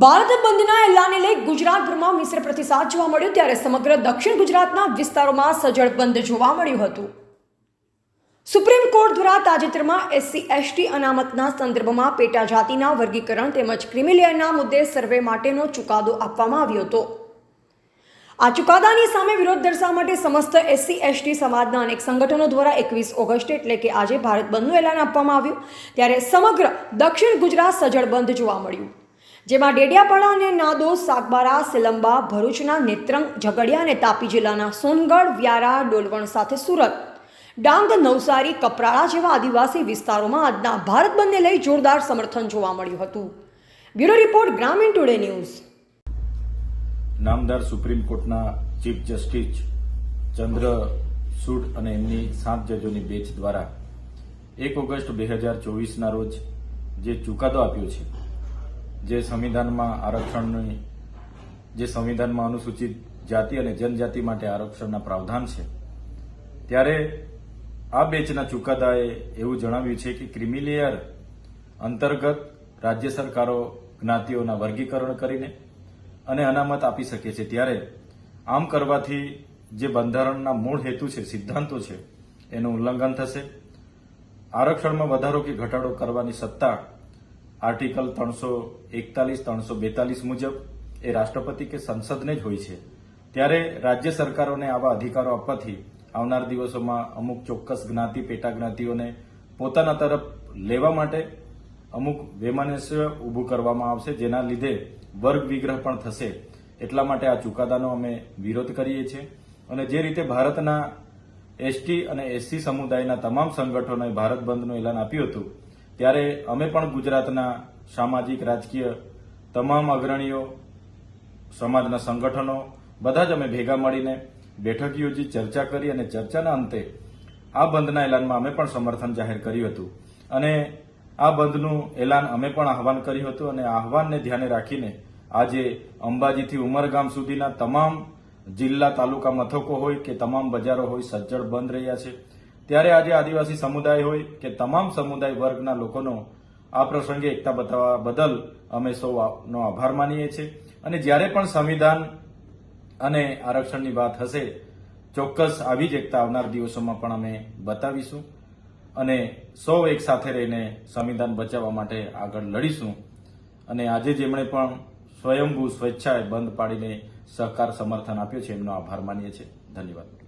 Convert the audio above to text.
ભારત બંધના એલાને લઈ ગુજરાતભરમાં મિશ્ર પ્રતિસાદ જોવા મળ્યો ત્યારે સમગ્ર દક્ષિણ ગુજરાતના વિસ્તારોમાં સજળ બંધ જોવા મળ્યું હતું. સુપ્રીમ કોર્ટ દ્વારા તાજેતરમાં એસસી, એસટી અનામતના સંદર્ભમાં પેટા જાતિના વર્ગીકરણ તેમજ ક્રિમિલિયરના મુદ્દે સર્વે માટેનો ચુકાદો આપવામાં આવ્યો હતો. આ ચુકાદાની સામે વિરોધ દર્શાવવા માટે સમસ્ત એસસી, એસટી સમાજના અનેક સંગઠનો દ્વારા એકવીસ ઓગસ્ટ એટલે કે આજે ભારત બંધનું એલાન આપવામાં આવ્યું. ત્યારે સમગ્ર દક્ષિણ ગુજરાત સજળ બંધ જોવા મળ્યું. જેમાં ડેડિયાપાડા અને નાદો, સાગબારા, સિલંબા, ભરૂચના નેત્રંગ, ઝઘડિયા અને તાપી જિલ્લાના સોનગઢ, વ્યારા, ડોલવણ સાથે સુરત. ડાંગ, નવસારી કપરાળા જેવા આદિવાસી વિસ્તારોમાં આજના ભારત બંધને લઈ જોરદાર સમર્થન જોવા મળ્યું હતું. Bureau report, Gramin Today News. નામદાર સુપ્રીમ કોર્ટના ચીફ જસ્ટિસ ચંદ્ર ચંદ્રસૂડ અને એમની સાત જજોની બેચ દ્વારા એક ઓગસ્ટ બે હજાર ચોવીસના રોજ જે ચુકાદો આપ્યો છે જે સંવિધાનમાં આરક્ષણની, જે સંવિધાનમાં અનુસૂચિત જાતિ અને જનજાતિ માટે આરક્ષણના પ્રાવધાન છે, ત્યારે આ બેચના ચુકાદાએ એવું જણાવ્યું છે કે ક્રિમિલેયર અંતર્ગત રાજ્ય સરકારો જ્ઞાતિઓના વર્ગીકરણ કરીને અને અનામત આપી શકે છે. ત્યારે આમ કરવાથી જે બંધારણના મૂળ હેતુ છે, સિદ્ધાંતો છે, એનું ઉલ્લંઘન થશે. આરક્ષણમાં વધારો કે ઘટાડો કરવાની સત્તા આર્ટિકલ ત્રણસો એકતાલીસ, ત્રણસો બેતાલીસ મુજબ એ રાષ્ટ્રપતિ કે સંસદને જ હોય છે. ત્યારે રાજ્ય સરકારોને આવા અધિકારો આપવાથી આવનાર દિવસોમાં અમુક ચોક્કસ જ્ઞાતિ, પેટા જ્ઞાતિઓને પોતાના તરફ લેવા માટે અમુક વૈમનસ્ય ઊભું કરવામાં આવશે, જેના લીધે વર્ગ વિગ્રહ પણ થશે. એટલા માટે આ ચુકાદાનો અમે વિરોધ કરીએ છીએ. અને જે રીતે ભારતના એસટી અને એસસી સમુદાયના તમામ સંગઠનોએ ભારત બંધનું એલાન આપ્યું હતું ત્યારે અમે પણ ગુજરાતના સામાજિક, રાજકીય તમામ અગ્રણીઓ, સમાજના સંગઠનો બધા જ અમે ભેગા મળીને બેઠક યોજી ચર્ચા કરી અને ચર્ચાના અંતે આ બંધના એલાનમાં અમે પણ સમર્થન જાહેર કર્યું હતું. અને આ બંધનું એલાન અમે પણ આહવાન કર્યું હતું અને આહવાનને ધ્યાને રાખીને આજે અંબાજીથી ઉમરગામ સુધીના તમામ જિલ્લા તાલુકા મથકો હોય કે તમામ બજારો હોય, સજ્જડ બંધ રહ્યા છે. ત્યારે આજે આદિવાસી સમુદાય હોય કે તમામ સમુદાય વર્ગના લોકોનો આ પ્રસંગે એકતા બતાવવા બદલ અમે સૌનો આભાર માનીએ છીએ. અને જ્યારે પણ સંવિધાન અને આરક્ષણની વાત હશે, ચોક્કસ આવી જ એકતા આવનાર દિવસોમાં પણ અમે બતાવીશું અને સૌ એક સાથે રહીને સંવિધાન બચાવવા માટે આગળ લડીશું. અને આજે જેમણે પણ સ્વયંભૂ સ્વેચ્છાએ બંધ પાડીને સહકાર સમર્થન આપ્યો છે, એમનો આભાર માનીએ છીએ. ધન્યવાદ.